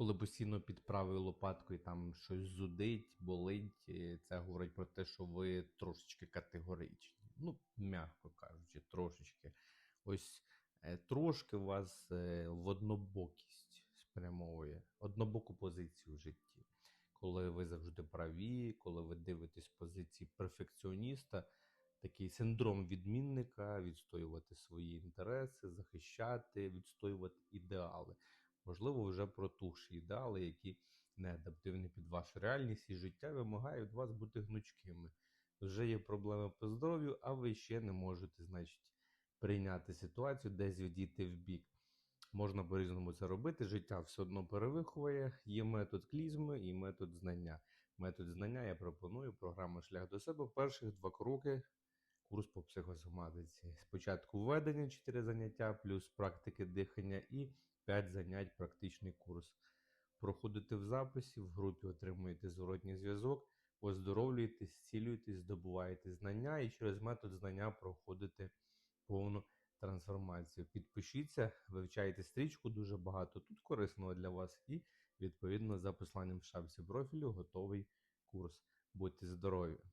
Коли постійно під правою лопаткою там щось зудить, болить, це говорить про те, що ви трошечки категоричні. Ну, м'яко кажучи, трошечки. Ось е, трошки вас е, в однобокість спрямовує, однобоку позицію в житті. Коли ви завжди праві, коли ви дивитесь позиції перфекціоніста, такий синдром відмінника, відстоювати свої інтереси, захищати, відстоювати ідеали. Можливо, вже протухші ідеали, які не адаптивні під вашу реальність і життя вимагає від вас бути гнучкими. Вже є проблеми по здоров'ю, а ви ще не можете, значить, прийняти ситуацію, десь відійти в бік. Можна по-різному це робити. Життя все одно перевиховує. Є метод клізми і метод знання. Метод знання я пропоную програму Шлях до себе. Перших два кроки курс по психосоматиці. Спочатку введення 4 заняття, плюс практики дихання і 5 занять практичний курс. Проходите в записі, в групі отримуєте зворотній зв'язок, оздоровлюєтесь, зцілюєтесь, здобуваєте знання і через метод знання проходите повну трансформацію. Підпишіться, вивчайте стрічку, дуже багато тут корисного для вас, і відповідно за посланням в шапці профілю готовий курс. Будьте здорові!